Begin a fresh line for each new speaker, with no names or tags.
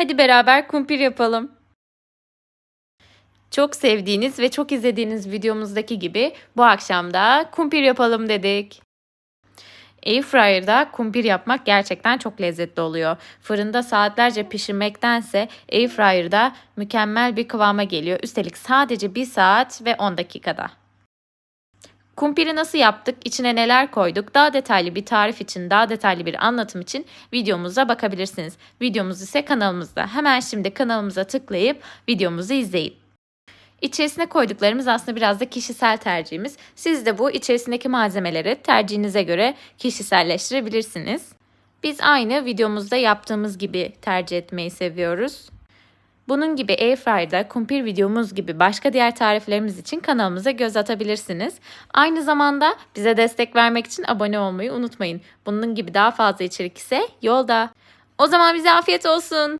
Hadi beraber kumpir yapalım. Çok sevdiğiniz ve çok izlediğiniz videomuzdaki gibi bu akşam da kumpir yapalım dedik. Airfryer'da kumpir yapmak gerçekten çok lezzetli oluyor. Fırında saatlerce pişirmektense Airfryer'da mükemmel bir kıvama geliyor. Üstelik sadece 1 saat ve 10 dakikada. Kumpiri nasıl yaptık, içine neler koyduk, daha detaylı bir tarif için, daha detaylı bir anlatım için videomuza bakabilirsiniz. Videomuz ise kanalımızda. Hemen şimdi kanalımıza tıklayıp videomuzu izleyin. İçerisine koyduklarımız aslında biraz da kişisel tercihimiz. Siz de bu içerisindeki malzemeleri tercihinize göre kişiselleştirebilirsiniz. Biz aynı videomuzda yaptığımız gibi tercih etmeyi seviyoruz. Bunun gibi Airfryer'da kumpir videomuz gibi başka diğer tariflerimiz için kanalımıza göz atabilirsiniz. Aynı zamanda bize destek vermek için abone olmayı unutmayın. Bunun gibi daha fazla içerik ise yolda. O zaman bize afiyet olsun.